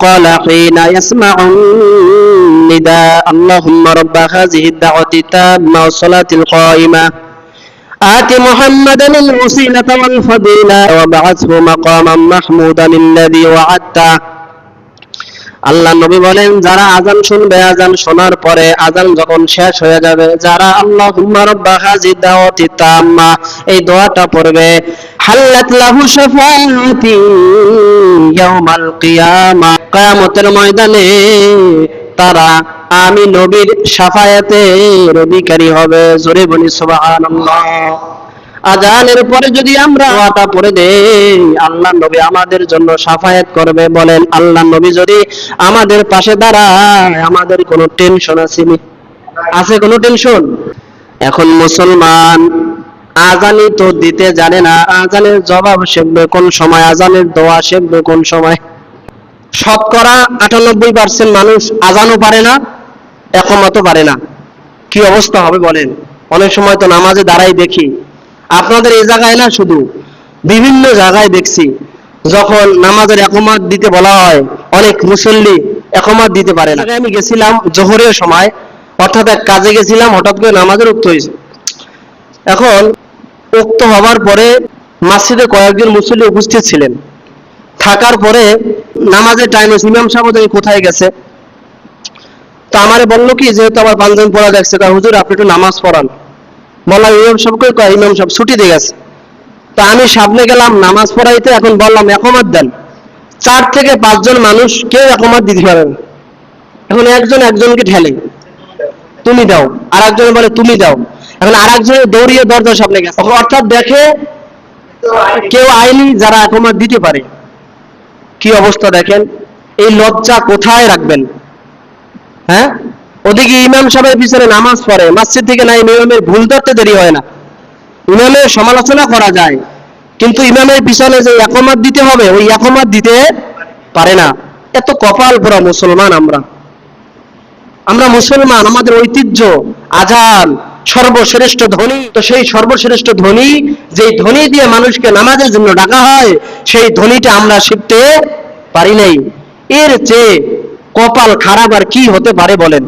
قال حين يسمع النداء اللهم رب هذه الدعوة التامة والصلاة القائمة آت محمدا الوسيلة والفضيلة وبعثه مقاما محمودا الذي وعدته আল্লাহ নবী বলেন যারা আজান শুনবে আজান শোনার পরে আজান যখন শেষ হয়ে যাবে যারা আল্লাহ রব্বা হাজি দাওয়াতি তাম্মা এই দোয়াটা পড়বে হাল্লাত লাহু শাফাআতি ইয়াউমাল কিয়ামা কিয়ামতের ময়দানে তারা আমি নবীর শাফায়াতের অধিকারী হবে। জোরে বলি, সুবহানাল্লাহ। আজানের পরে যদি আমরা পড়ে দেই, আল্লাহ নবী আমাদের জন্য সাফায়াত করবে। বলেন, আল্লাহ নবী যদি আমাদের পাশে দাঁড়ায়, আমাদের কোনো টেনশন আছে? আছে কোনো টেনশন? এখন মুসলমান আজানি তো দিতে জানে না। আজানের জবাব শিখবে কোন সময়, আজানের দোয়া শিখবে কোন সময়? শতকরা আটানব্বই পার্সেন্ট মানুষ আজানও পারে না, একমতও পারে না। কি অবস্থা হবে বলেন? অনেক সময় তো নামাজে দাঁড়াই দেখি। আপনাদের এই জায়গায় না শুধু বিভিন্ন জায়গায় দেখছি, যখন নামাজের একমাত দিতে বলা হয়, অনেক মুসল্লি একমাত দিতে পারে না। আমি গেছিলাম জোহরের সময়, অর্থাৎ এক কাজে গেছিলাম, হঠাৎ করে নামাজের উক্ত হয়েছে। এখন উক্ত হবার পরে মসজিদে কয়েকজন মুসল্লি উপস্থিত ছিলেন। থাকার পরে নামাজের টাইমে ইমাম সাহেব ওদের কোথায় গেছে? তো আমারে বলল কি, যেহেতু আমার পাঞ্জাবি পড়া দেখছে তা হুজুর আপনি একটু নামাজ পড়ান। বললাম, ইমাম সাহেবকে কয়, ইমাম সাহেব ছুটি দিয়ে গেছে। তা আমি সামনে গেলাম, নামাজ পড়াইতে এখন বললাম একমাত দেন। চার থেকে পাঁচজন মানুষ কেউ একমাত দিতে পারে না। এখন একজন একজনকে ঠেলে। তুমি দাও। আর একজন বলে, তুমি দাও। এখন আর একজন দৌড়িয়ে দরজার সামনে গেছে। অর্থাৎ দেখে কেউ আইনি যারা একমাত দিতে পারে। কি অবস্থা দেখেন? এই লজ্জা কোথায় রাখবেন? হ্যাঁ? ওদিকে ইমাম সাহেবের পিছনে নামাজ পড়ে, মসজিদ থেকে না ইমামের ভুল ধরতে দেরি হয় না। ইমামের সমালোচনা করা যায়, কিন্তু ইমামের পিছনে যে একমাত দিতে হবে, ওই একমাত দিতে পারে না। এত কপাল পোড়া মুসলমান আমরা। আমরা মুসলমান, আমাদের ঐতিহ্য, আজান, সর্বশ্রেষ্ঠ ধ্বনি। তো সেই সর্বশ্রেষ্ঠ ধ্বনি, যেই ধ্বনি দিয়ে মানুষকে নামাজের জন্য ডাকা হয় সেই ধ্বনিটা আমরা শিখতে পারি নাই। এর চেয়ে কপাল খারাপ আর কি হতে পারে বলেন?